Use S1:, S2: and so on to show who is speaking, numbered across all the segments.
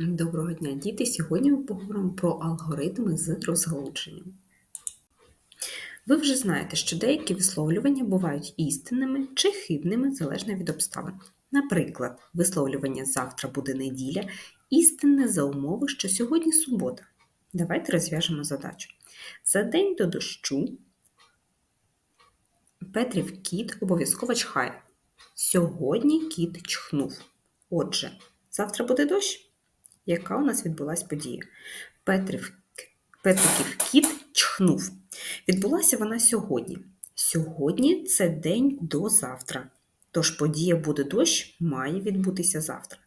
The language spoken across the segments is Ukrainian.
S1: Доброго дня, діти! Сьогодні ми поговоримо про алгоритми з розгалудженням. Ви вже знаєте, що деякі висловлювання бувають істинними чи хибними залежно від обставин. Наприклад, висловлювання завтра буде неділя істинне за умови, що сьогодні субота. Давайте розв'яжемо задачу. За день до дощу Петрів кіт обов'язково чхає. Сьогодні кіт чхнув. Отже, завтра буде дощ? Яка у нас відбулася подія. Петрів, Петриків кіт чхнув. Відбулася вона сьогодні. Сьогодні це день до завтра. Тож подія буде дощ має відбутися завтра.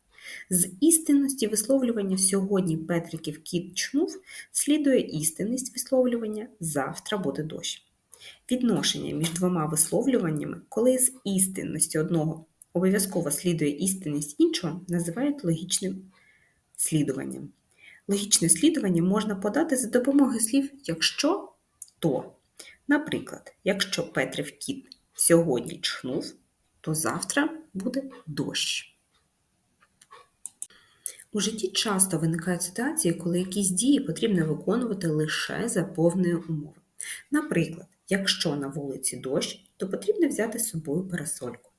S1: З істинності висловлювання сьогодні Петриків кіт чхнув слідує істинність висловлювання завтра буде дощ. Відношення між двома висловлюваннями, коли з істинності одного обов'язково слідує істинність іншого, називають логічним слідуванням. Логічне слідування можна подати за допомогою слів якщо то. Наприклад, якщо Петрів кіт сьогодні чхнув, то завтра буде дощ. У житті часто виникають ситуації, коли якісь дії потрібно виконувати лише за повної умови. Наприклад, якщо на вулиці дощ, то потрібно взяти з собою парасольку.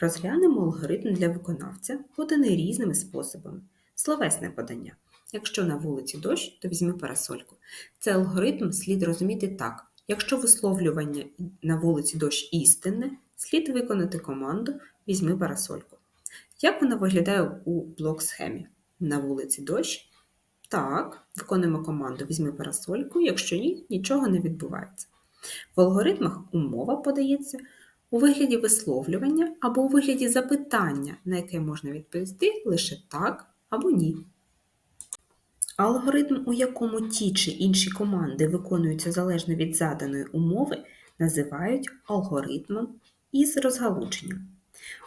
S1: Розглянемо алгоритм для виконавця, поданий різними способами. Словесне подання. Якщо на вулиці дощ, то візьми парасольку. Цей алгоритм слід розуміти так. Якщо висловлювання на вулиці дощ істинне, слід виконати команду Візьми парасольку. Як вона виглядає у блок-схемі? На вулиці дощ? Так, виконуємо команду Візьми парасольку, якщо ні, нічого не відбувається. В алгоритмах умова подається у вигляді висловлювання або у вигляді запитання, на яке можна відповісти лише так або ні. Алгоритм, у якому ті чи інші команди виконуються залежно від заданої умови, називають алгоритмом із розгалудженням.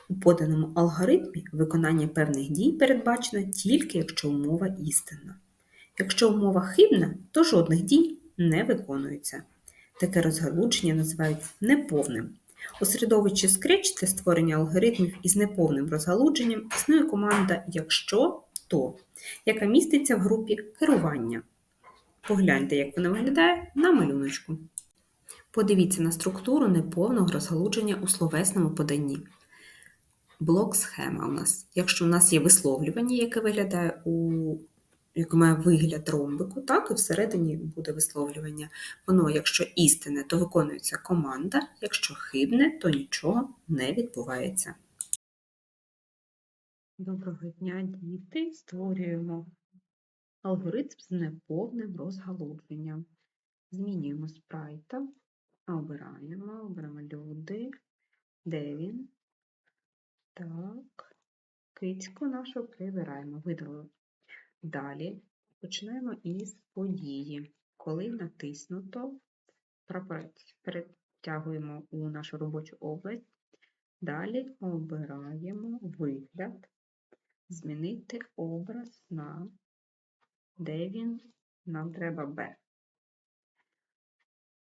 S1: У поданому алгоритмі виконання певних дій передбачено тільки якщо умова істинна. Якщо умова хибна, то жодних дій не виконується. Таке розгалудження називають неповним. У середовищі Scratch для створення алгоритмів із неповним розгалудженням існує команда Якщо то, яка міститься в групі керування. Погляньте, як вона виглядає на малюночку. Подивіться на структуру неповного розгалудження у словесному поданні. Блок схема у нас. Якщо у нас є висловлювання, яке виглядає у яке має вигляд ромбику, так і всередині буде висловлювання. Воно, якщо істинне, то виконується команда, якщо хибне, то нічого не відбувається. Доброго дня, діти! Створюємо алгоритм з неповним розгалудженням. Змінюємо спрайта, обираємо, обираємо люди, де він. Так, кицьку нашу прибираємо, видалили. Далі починаємо із події. Коли натиснуто, перетягуємо у нашу робочу область. Далі обираємо вигляд змінити образ на де він, нам треба Б.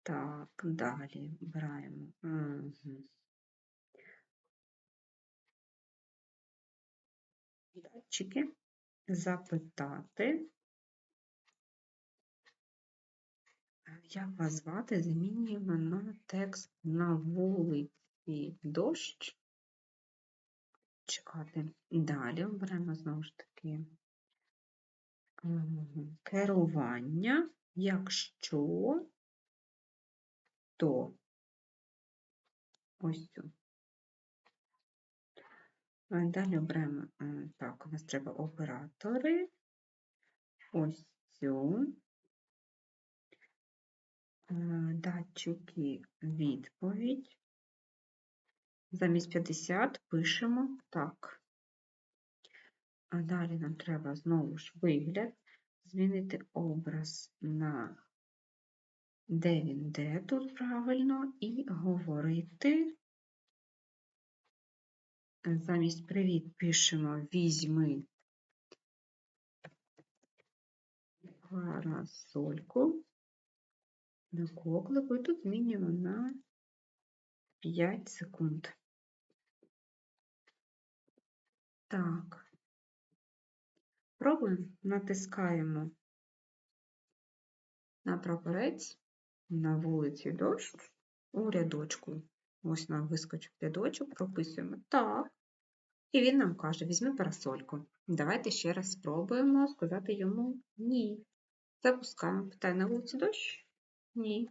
S1: Так, далі обираємо. Угу. Датчики, запитати, як вас звати, змінюємо на текст на вулиці дощ чекати. Далі оберемо знову ж таки керування, якщо то ось цю. Далі оберемо, так, у нас треба оператори, ось цю, е, датчики відповідь. Замість 50 пишемо так. А далі нам треба знову ж вигляд, змінити образ на де він, де тут правильно, і говорити. Замість привіт пишемо візьми парасольку на коклику, і тут змінюємо на 5 секунд. Так. спробуємо. Натискаємо на прапорець, на вулиці дощ, у рядочку. Ось нам вискочив рядочок, прописуємо так. І він нам каже: візьми парасольку. Давайте ще раз спробуємо сказати йому ні. Запускаємо. Питає на вулиці дощ? Ні.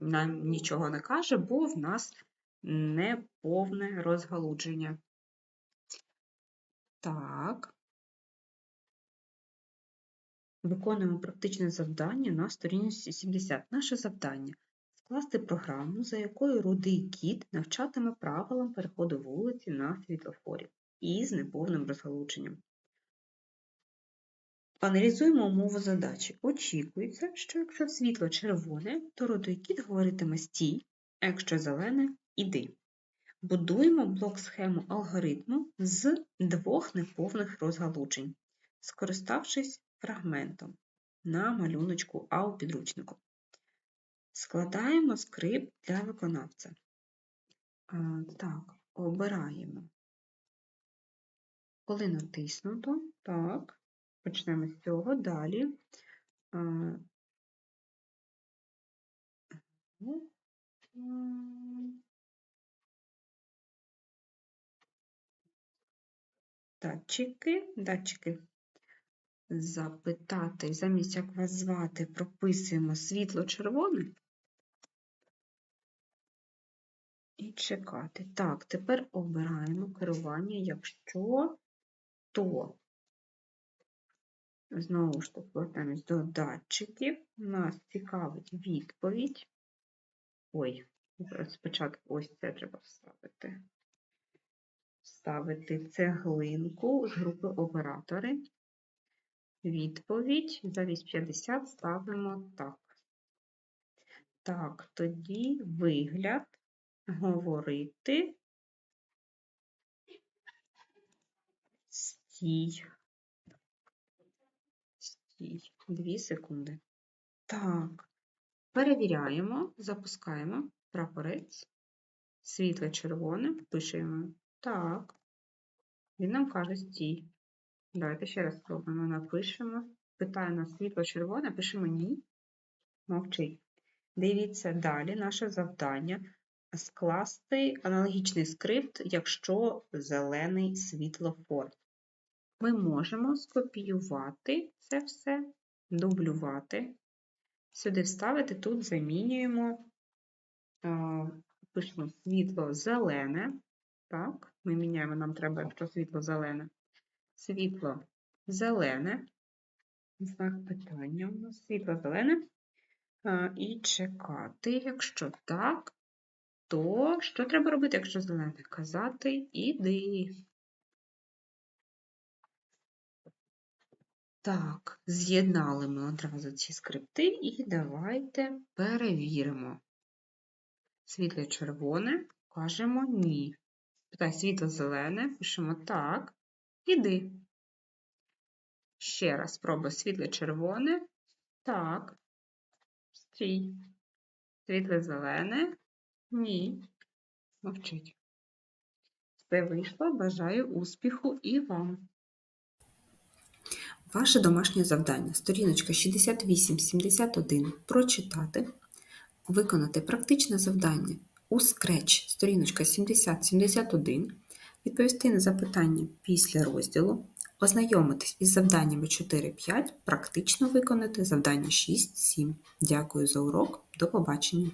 S1: Нам нічого не каже, бо в нас не повне розгалудження. Так. Виконуємо практичне завдання на сторінці 70. Наше завдання скласти програму, за якою рудий кіт навчатиме правилам переходу вулиці на світлофорі із неповним розгалудженням. Аналізуємо умову задачі. Очікується, що якщо світло червоне, то рудий кіт говоритиме стій, а якщо зелене іди. Будуємо блок-схему алгоритму з двох неповних розгалуджень, скориставшись фрагментом на малюночку А у підручнику. Складаємо скрипт для виконавця. Так, обираємо. Коли натиснуто, так, почнемо з цього. Далі. Датчики, датчики. Запитати, замість як вас звати, прописуємо світло-червоне. І чекати. Так, тепер обираємо керування, якщо то. Знову ж таки, повертаємось до датчиків. Нас цікавить відповідь. Ой, спочатку ось це треба вставити. Вставити цеглинку з групи оператори. Відповідь замість 50 ставимо так. Так, тоді вигляд говорити стій. Стій. Дві секунди. Так, перевіряємо, запускаємо прапорець, світле червоне, пишемо так. Він нам каже стій. Давайте ще раз спробуємо. Напишемо. Питає нас світло червоне, пишемо ні. Мовчить. Дивіться далі наше завдання скласти аналогічний скрипт, якщо зелений світлофор. Ми можемо скопіювати це все, дублювати. Сюди вставити, тут замінюємо, пишемо світло зелене. Так, ми міняємо, нам треба, якщо світло зелене. Світло зелене. Знак питання у нас світло зелене. І чекати, якщо так, то що треба робити, якщо зелене? Казати іди. Так, з'єднали ми одразу ці скрипти і давайте перевіримо. Світло червоне, кажемо ні. Питає світло зелене, пишемо так, іди. Ще раз спробуй світло червоне. Так, стій. Світло зелене. Ні. Мовчить. Все вийшло. Бажаю успіху і вам. Ваше домашнє завдання. Сторіночка 68-71. Прочитати. Виконати практичне завдання у Scratch, сторіночка 70-71. Відповісти на запитання після розділу. Ознайомитись із завданнями 4-5, практично виконати завдання 6-7. Дякую за урок. До побачення!